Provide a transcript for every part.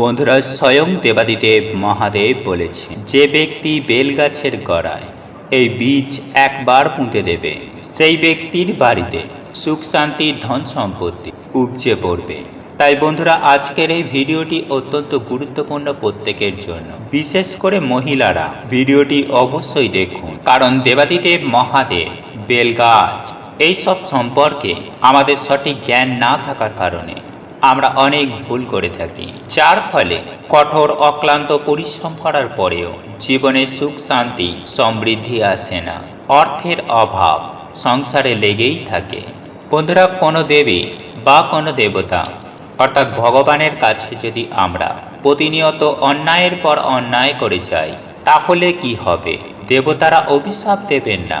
বন্ধুরা স্বয়ং দেবাদিদেব মহাদেব বলেছেন যে ব্যক্তি বেলগাছের গড়ায় এই বীজ একবার পুঁতে দেবে, সেই ব্যক্তির বাড়িতে সুখ শান্তি, ধন সম্পত্তি উপচে পড়বে। তাই বন্ধুরা আজকের এই ভিডিওটি অত্যন্ত গুরুত্বপূর্ণ প্রত্যেকের জন্য। বিশেষ করে মহিলারা ভিডিওটি অবশ্যই দেখুন, কারণ দেবাদিদেব মহাদেব বেলগাছ এইসব সম্পর্কে আমাদের সঠিক জ্ঞান না থাকার কারণে আমরা অনেক ভুল করে থাকি। যার ফলে কঠোর, অক্লান্ত পরিশ্রম করার পরেও জীবনে সুখ, শান্তি, সমৃদ্ধি আসে না। অর্থের অভাব সংসারে লেগেই থাকে। বন্ধুরা, কোনো দেবী বা কোনো দেবতা, অর্থাৎ ভগবানের কাছে যদি আমরা প্রতিনিয়ত অন্যায়ের পর অন্যায় করে যাই, তাহলে কি হবে? দেবতারা অভিশাপ দেবেন না।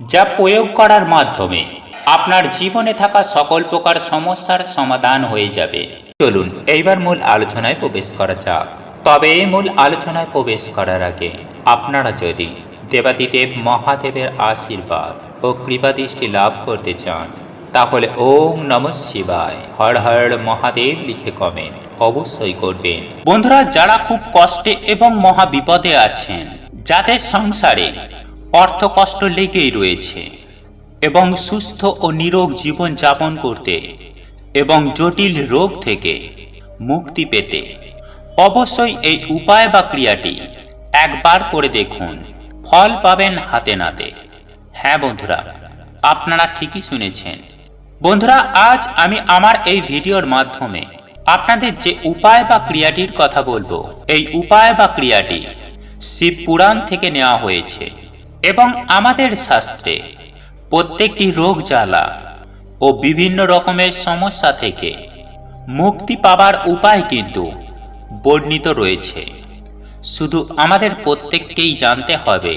যা প্রয়োগ করার মাধ্যমে আপনার জীবনে থাকা সকল প্রকার সমস্যার সমাধান হয়ে যাবে। চলুন, এইবার মূল আলোচনায় প্রবেশ করা যাক। তবে এই মূল আলোচনায় প্রবেশ করার আগে আপনারা যদি দেবাদিদেব মহাদেবের আশীর্বাদ ও কৃপাদৃষ্টি লাভ করতে চান, তাহলে ওম নম শিবায়, হর হর মহাদেব লিখে কমেন্ট অবশ্যই করবেন। বন্ধুরা, যারা খুব কষ্টে এবং মহা বিপদে আছেন, যাদের সংসারে অর্থ কষ্ট লেগেই রয়েছে এবং সুস্থ ও নিরোগ জীবন যাপন করতে এবং জটিল রোগ থেকে মুক্তি পেতে অবশ্যই এই উপায় বা ক্রিয়াটি একবার করে দেখুন। ফল পাবেন হাতে নাতে। হ্যাঁ বন্ধুরা, আপনারা ঠিকই শুনেছেন। বন্ধুরা, আজ আমি আমার এই ভিডিওর মাধ্যমে আপনাদের যে উপায় বা ক্রিয়াটির কথা বলব, এই উপায় বা ক্রিয়াটি শিব পুরাণ থেকে নেওয়া হয়েছে। এবং আমাদের শাস্ত্রে প্রত্যেকটি রোগ জ্বালা ও বিভিন্ন রকমের সমস্যা থেকে মুক্তি পাবার উপায় কিন্তু বর্ণিত রয়েছে। শুধু আমাদের প্রত্যেককেই জানতে হবে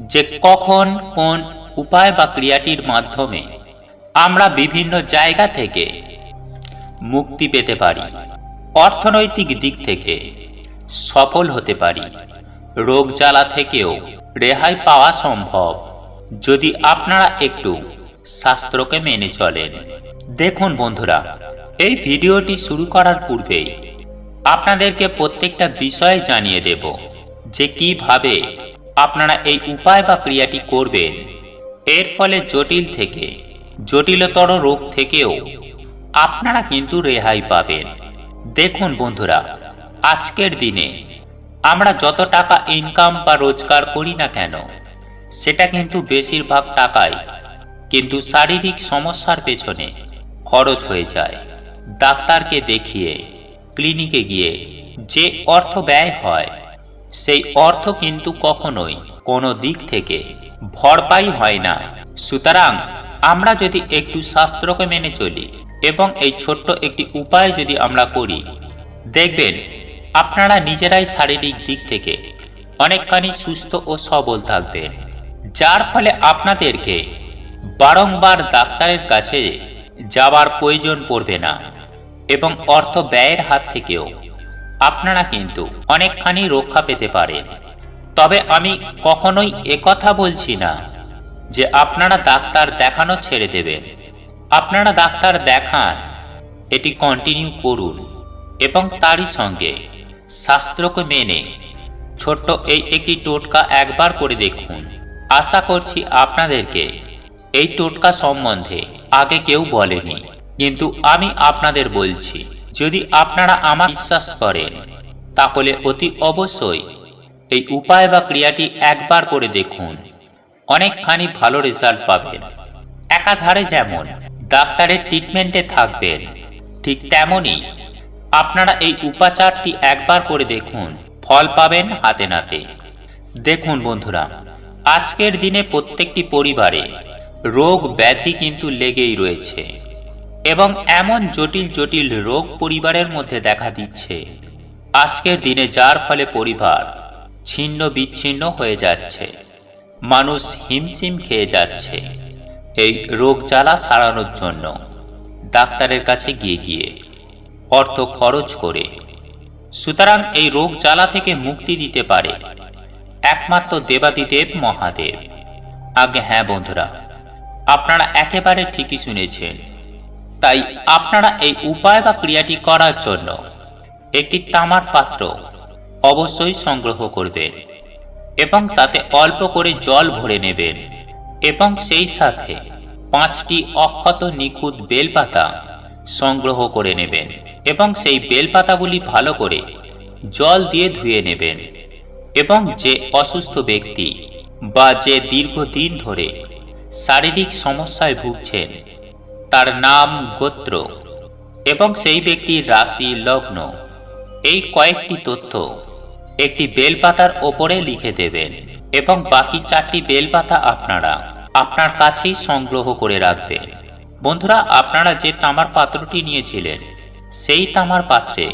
যে কখন, কোন উপায় বা ক্রিয়াটির মাধ্যমে আমরা বিভিন্ন জায়গা থেকে মুক্তি পেতে পারি। অর্থনৈতিক দিক থেকে সফল হতে পারি। রোগ জ্বালা থেকেও রেহাই পাওয়া সম্ভব। যদি আপনারা একটু শাস্ত্রকে মেনে চলেন। দেখুন বন্ধুরা, এই ভিডিওটি শুরু করার পূর্বেই আপনাদেরকে প্রত্যেকটা বিষয় জানিয়ে দেব যে কীভাবে আপনারা এই উপায় বা ক্রিয়াটি করবেন। এর ফলে জটিল থেকে, জটিলতর রোগ থেকেও আপনারা কিন্তু রেহাই পাবেন। দেখুন বন্ধুরা, আজকের দিনে আমরা যত টাকা ইনকাম বা রোজগার করি না কেন, সেটা কিন্তু বেশিরভাগ টাকাই। কিন্তু শারীরিক সমস্যার পেছনে খরচ হয়ে যায়। ডাক্তারকে দেখিয়ে ক্লিনিকে গিয়ে যে অর্থ ব্যয় হয়, সেই অর্থ কিন্তু কখনোই কোনো দিক থেকে ভরপাই হয় না। সুতরাং আমরা যদি একটু শাস্ত্রকে মেনে চলি এবং এই ছোট্ট একটি উপায় যদি আমরা করি, দেখবেন আপনারা নিজেরাই শারীরিক দিক থেকে অনেকখানি সুস্থ ও সবল থাকবেন, যার ফলে আপনাদেরকে বারংবার ডাক্তারের কাছে যাবার প্রয়োজন পড়বে না এবং অর্থ ব্যয়ের হাত থেকেও আপনারা কিন্তু অনেকখানি রক্ষা পেতে পারেন। তবে আমি কখনোই একথা বলছি না যে আপনারা ডাক্তার দেখানো ছেড়ে দেবেন। আপনারা ডাক্তার দেখান, এটি কন্টিনিউ করুন। এবং তারই সঙ্গে শাস্ত্রকে মেনে ছোট্ট এই একটি টোটকা একবার করে দেখুন। আশা করছি আপনাদেরকে এই টোটকা সম্বন্ধে আগে কেউ বলেনি। কিন্তু আমি আপনাদের বলছি, যদি আপনারা আমার বিশ্বাস করেন, তাহলে অতি অবশ্যই এই উপায় বা ক্রিয়াটি একবার করে দেখুন। অনেকখানি ভালো রেজাল্ট পাবেন। একাধারে যেমন ডাক্তারের ট্রিটমেন্টে থাকবেন, ঠিক তেমনই আপনারা এই উপাচারটি একবার করে দেখুন। ফল পাবেন হাতে নাতে। দেখুন বন্ধুরা, আজকের দিনে প্রত্যেকটি পরিবারে রোগ ব্যাধি কিন্তু লেগেই রয়েছে এবং এমন জটিল জটিল রোগ পরিবারের মধ্যে দেখা দিচ্ছে। আজকের দিনে যার ফলে পরিবার ছিন্ন বিচ্ছিন্ন হয়ে যাচ্ছে, মানুষ হিমশিম খেয়ে যাচ্ছে, এই রোগ জ্বালা সারানোর জন্য। ডাক্তারের কাছে গিয়ে গিয়ে অর্থ খরচ করে। সুতরাং এই রোগ জ্বালা থেকে মুক্তি দিতে পারে। একমাত্র দেবাদিদেব মহাদেব। আগে হ্যাঁ বন্ধুরা, আপনারা একেবারে ঠিকই শুনেছেন। তাই আপনারা এই উপায় বা ক্রিয়াটি করার জন্য একটি তামার পাত্র অবশ্যই সংগ্রহ করবেন এবং তাতে অল্প করে জল ভরে নেবেন এবং সেই সাথে পাঁচটি অক্ষত নিখুঁত বেলপাতা সংগ্রহ করে নেবেন এবং সেই বেলপাতাগুলি ভালো করে জল দিয়ে ধুয়ে নেবেন এবং যে অসুস্থ ব্যক্তি বা যে দীর্ঘদিন ধরে শারীরিক সমস্যায় ভুগছেন, তার নাম গোত্র এবং সেই ব্যক্তির রাশি লগ্ন, এই কয়েকটি তথ্য একটি বেলপাতার ওপরে লিখে দেবেন এবং বাকি চারটি বেলপাতা আপনারা আপনার কাছেই সংগ্রহ করে রাখবেন। বন্ধুরা, আপনারা যে তামার পাত্রটি নিয়েছিলেন, সেই তামার পাত্রে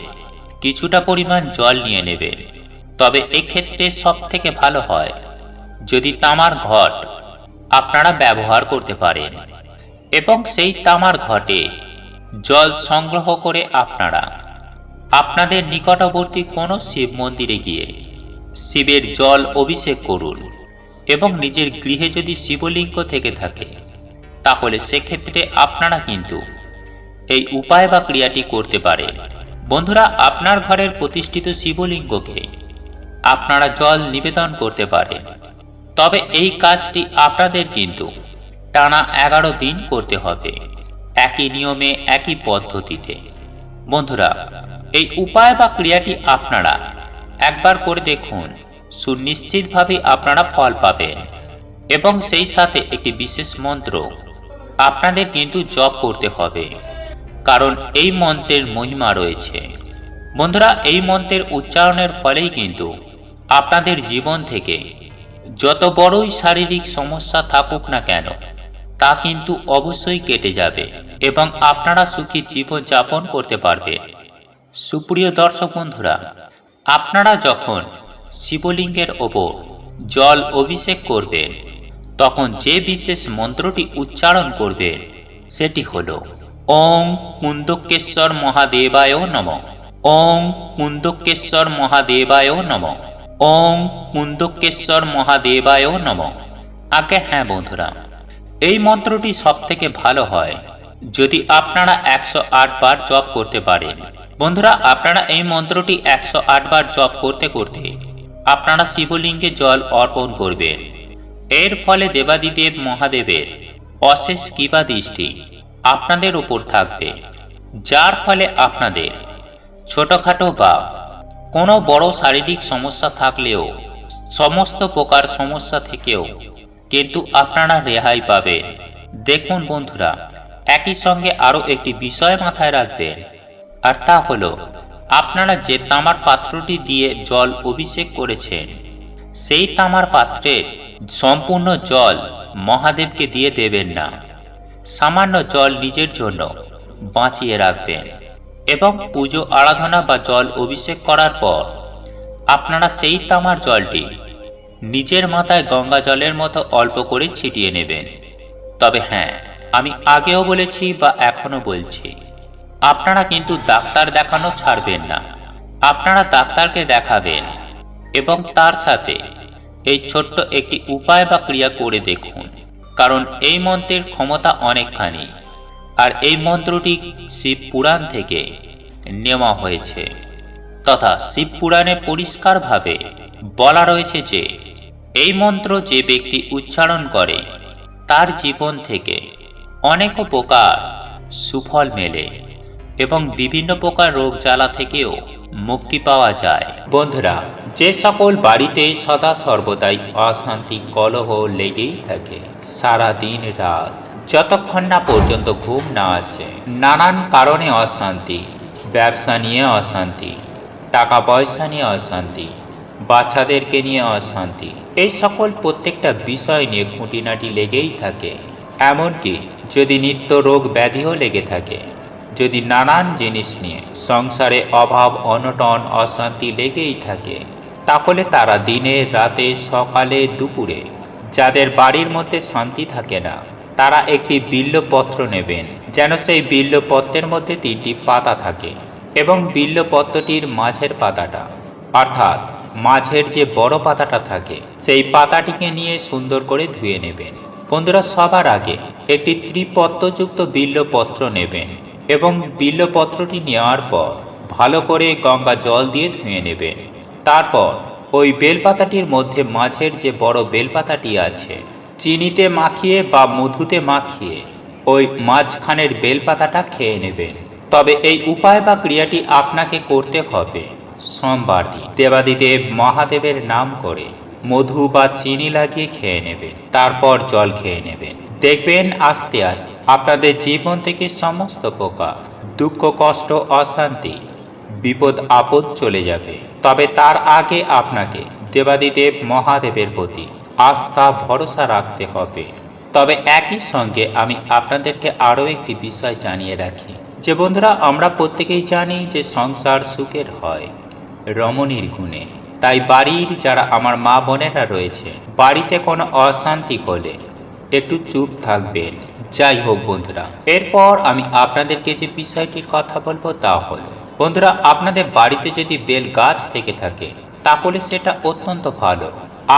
কিছুটা পরিমাণ জল নিয়ে নেবেন। তবে এক্ষেত্রে সব থেকে ভালো হয়, যদি তামার ঘট আপনারা ব্যবহার করতে পারেন। এবং সেই তামার ঘটে জল সংগ্রহ করে আপনারা আপনাদের নিকটবর্তী কোনো শিব মন্দিরে গিয়ে শিবের জল অভিষেক করুন এবং নিজের গৃহে যদি শিবলিঙ্গ থেকে থাকে তাহলে সেক্ষেত্রে আপনারা কিন্তু এই উপায় বা ক্রিয়াটি করতে পারেন বন্ধুরা, আপনার ঘরের প্রতিষ্ঠিত শিবলিঙ্গকে আপনারা জল নিবেদন করতে পারেন তবে এই কাজটি আপনাদের কিন্তু টানা এগারো দিন করতে হবে, একই নিয়মে, একই পদ্ধতিতে। বন্ধুরা, এই উপায় বা ক্রিয়াটি আপনারা একবার করে দেখুন, সুনিশ্চিতভাবে আপনারা ফল পাবেন। এবং সেই সাথে একটি বিশেষ মন্ত্র আপনাদের কিন্তু জপ করতে হবে। কারণ এই মন্ত্রের মহিমা রয়েছে। বন্ধুরা, এই মন্ত্রের উচ্চারণের ফলেই কিন্তু আপনাদের জীবন থেকে যত বড়ই শারীরিক সমস্যা থাকুক না কেন, তা কিন্তু অবশ্যই কেটে যাবে এবং আপনারা সুখী জীবন যাপন করতে পারবে। সুপ্রিয় দর্শক বন্ধুরা, আপনারা যখন শিবলিঙ্গের ওপর জল অভিষেক করবেন তখন যে বিশেষ মন্ত্রটি উচ্চারণ করবেন সেটি হল, ওং কুন্দকেশ্বর মহাদেবায় নম। ওং কুন্দকেশ্বর মহাদেবায় নম। ওং কুন্দকেশ্বর মহাদেবায় নম। আগে হ্যাঁ বন্ধুরা, এই মন্ত্রটি সব থেকে ভালো হয়, যদি আপনারা একশো বার জপ করতে পারেন। বন্ধুরা, আপনারা এই মন্ত্রটি একশো আট বার জপ করতে করতে আপনারা শিবলিঙ্গে জল অর্পণ করবেন। এর ফলে দেবাদিদেব মহাদেবের অশেষ কৃপা দৃষ্টি আপনাদের উপর থাকবে, যার ফলে আপনাদের ছোটখাটো বা কোনো বড় শারীরিক সমস্যা থাকলেও, সমস্ত প্রকার সমস্যা থেকেও কিন্তু আপনারা রেহাই পাবেন। দেখুন বন্ধুরা, একই সঙ্গে আরও একটি বিষয় মাথায় রাখবেন, আর তা হলো, আপনারা যে তামার পাত্রটি দিয়ে জল অভিষেক করেছেন সেই তামার পাত্রের সম্পূর্ণ জল মহাদেবকে দিয়ে দেবেন না। সামান্য জল নিজের জন্য বাঁচিয়ে রাখবেন এবং পুজো, আরাধনা বা জল অভিষেক করার পর আপনারা সেই তামার জলটি নিজের মাথায় গঙ্গা জলের মতো অল্প করে ছিটিয়ে নেবেন। তবে হ্যাঁ আমি আগেও বলেছি বা এখনও বলছি, আপনারা কিন্তু ডাক্তার দেখানো ছাড়বেন না। আপনারা ডাক্তারকে দেখাবেন। এবং তার সাথে এই ছোট্ট একটি উপায় বা ক্রিয়া করে দেখুন। কারণ এই মন্ত্রের ক্ষমতা অনেকখানি, আর এই মন্ত্রটি শিব পুরাণ থেকে নেওয়া হয়েছে। তথা শিব পুরাণে পরিষ্কারভাবে বলা রয়েছে যে, এই মন্ত্র যে ব্যক্তি উচ্চারণ করে, তার জীবন থেকে অনেক প্রকার সুফল মেলে এবং বিভিন্ন প্রকার রোগ জ্বালা থেকেও মুক্তি পাওয়া যায়। বন্ধুরা যে সকল বাড়িতে সদা সর্বদাই অশান্তি কলহ লেগেই থাকে, সারা দিন রাত। যতক্ষণ না পর্যন্ত ঘুম না আসে, নানান কারণে অশান্তি, ব্যবসা নিয়ে অশান্তি টাকা পয়সা নিয়ে অশান্তি, বাচ্চাদেরকে নিয়ে অশান্তি, এই সকল প্রত্যেকটা বিষয় নিয়ে খুঁটিনাটি লেগেই থাকে। এমনকি যদি নিত্য রোগ ব্যাধিও লেগে থাকে, যদি নানান জিনিস নিয়ে সংসারে অভাব, অনটন, অশান্তি লেগেই থাকে তাহলে তারা দিনে রাতে সকালে দুপুরে, যাদের বাড়ির মধ্যে শান্তি থাকে না, তারা একটি বিল্লপত্র নেবেন, যেন সেই বিল্লপত্রের মধ্যে তিনটি পাতা থাকে এবং বিল্লপত্রটির মাঝের পাতাটা, অর্থাৎ মাঝের যে বড় পাতাটা থাকে, সেই পাতাটিকে নিয়ে সুন্দর করে ধুয়ে নেবেন। বন্ধুরা, সবার আগে একটি ত্রিপত্রযুক্ত বিল্লপত্র নেবেন এবং বিল্লপত্রটি নেওয়ার পর ভালো করে গঙ্গা জল দিয়ে ধুয়ে নেবেন। তারপর ওই বেলপাতাটির মধ্যে মাঝের যে বড় বেলপাতাটি আছে, চিনিতে মাখিয়ে বা মধুতে মাখিয়ে ওই মাঝখানের বেলপাতাটা খেয়ে নেবেন। তবে এই উপায় বা ক্রিয়াটি আপনাকে করতে হবে সোমবার দিন দেবাদিদেব মহাদেবের নাম করে মধু বা চিনি লাগিয়ে খেয়ে নেবেন, তারপর জল খেয়ে নেবেন। দেখবেন আস্তে আস্তে আপনাদের জীবন থেকে সমস্ত প্রকার দুঃখ, কষ্ট, অশান্তি, বিপদ, আপদ চলে যাবে। তবে তার আগে আপনাকে দেবাদিদেব মহাদেবের প্রতি আস্থা, ভরসা রাখতে হবে। তবে একই সঙ্গে আমি আপনাদেরকে আরও একটি বিষয় জানিয়ে রাখি। যে বন্ধুরা, আমরা প্রত্যেকেই জানি যে সংসার সুখের হয় রমণীর গুণে। তাই বাড়ির যারা আমার মা বোনেরা রয়েছে, বাড়িতে কোনো অশান্তি হলে একটু চুপ থাকবেন। যাই হোক বন্ধুরা, এরপর আমি আপনাদেরকে যে বিষয়টির কথা বলব তা হলো বন্ধুরা, আপনাদের বাড়িতে যদি বেল গাছ থেকে থাকে, তাহলে সেটা অত্যন্ত ভালো।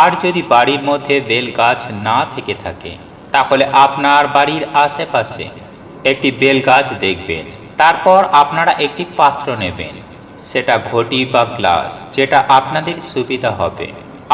আর যদি বাড়ির মধ্যে বেল গাছ না থেকে থাকে, তাহলে আপনার বাড়ির আশেপাশে একটি বেল গাছ দেখবেন। তারপর আপনারা একটি পাত্র নেবেন। সেটা ঘটি বা গ্লাস, যেটা আপনাদের সুবিধা হবে।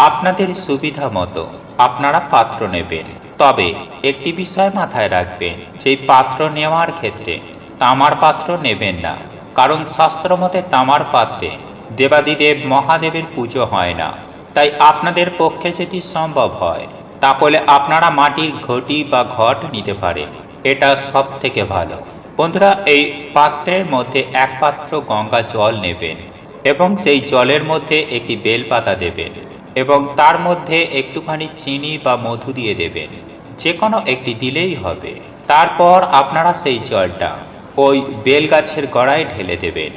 আপনাদের সুবিধা মতো আপনারা পাত্র নেবেন। তবে একটি বিষয় মাথায় রাখবেন যেই পাত্র নেওয়ার ক্ষেত্রে তামার পাত্র নেবেন না। কারণ শাস্ত্রমতে তামার পাত্রে দেবাদিদেব মহাদেবের পুজো হয় না। তাই আপনাদের পক্ষে যদি সম্ভব হয় তাহলে আপনারা মাটির ঘটি বা ঘট নিতে পারেন। এটা সব থেকে ভালো। বন্ধুরা, এই পাত্রের মধ্যে এক পাত্র গঙ্গা জল নেবেন এবং সেই জলের মধ্যে একটি বেলপাতা দেবেন এবং তার মধ্যে একটুখানি চিনি বা মধু দিয়ে দেবেন। যে কোনো একটি দিলেই হবে। তারপর আপনারা সেই জলটা ওই বেলগাছের গড়ায় ঢেলে দেবেন।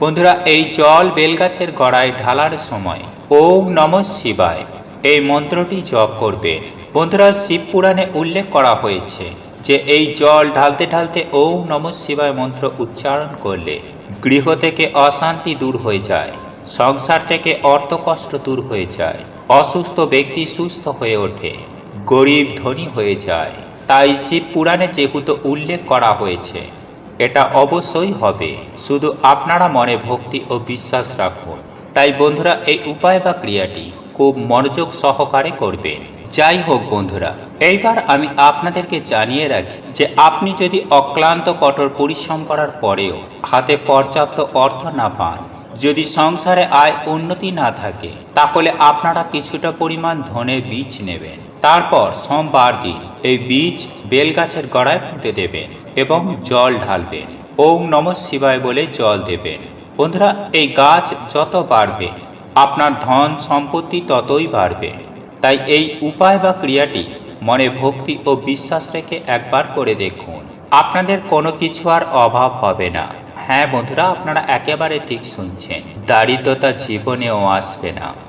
বন্ধুরা, এই জল বেলগাছের গড়ায় ঢালার সময় ওম নম শিবায় এই মন্ত্রটি জপ করবে বন্ধুরা, শিব পুরাণে উল্লেখ করা হয়েছে যে এই জল ঢালতে ঢালতে ওম নম শিবায় মন্ত্র উচ্চারণ করলে গৃহ থেকে অশান্তি দূর হয়ে যায়, সংসার থেকে অর্থকষ্ট দূর হয়ে যায়, অসুস্থ ব্যক্তি সুস্থ হয়ে ওঠে, গরিব ধনী হয়ে যায়। তাই শিব পুরাণে যেহেতু উল্লেখ করা হয়েছে এটা অবশ্যই হবে। শুধু আপনারা মনে ভক্তি ও বিশ্বাস রাখুন। তাই বন্ধুরা, এই উপায় বা ক্রিয়াটি খুব মনোযোগ সহকারে করবেন। যাই হোক বন্ধুরা, এইবার আমি আপনাদেরকে জানিয়ে রাখি যে আপনি যদি অক্লান্ত কঠোর পরিশ্রম করার পরেও হাতে পর্যাপ্ত অর্থ না পান, যদি সংসারে আয় উন্নতি না থাকে, তাহলে আপনারা কিছুটা পরিমাণ ধনে বীজ নেবেন। তারপর সোমবার দিন এই বীজ বেলগাছের গড়ায় পুঁতে দেবেন। এবং জল ঢালবেন। ওম নম শিবায় বলে জল দেবেন। বন্ধুরা, এই গাছ যত বাড়বে, আপনার ধন সম্পত্তি ততই বাড়বে। তাই এই উপায় বা ক্রিয়াটি মনে ভক্তি ও বিশ্বাস রেখে একবার করে দেখুন। আপনাদের কোনো কিছু আর অভাব হবে না। হ্যাঁ বন্ধুরা, আপনারা একেবারে ঠিক শুনছেন। দারিদ্রতা জীবনেও আসবে না।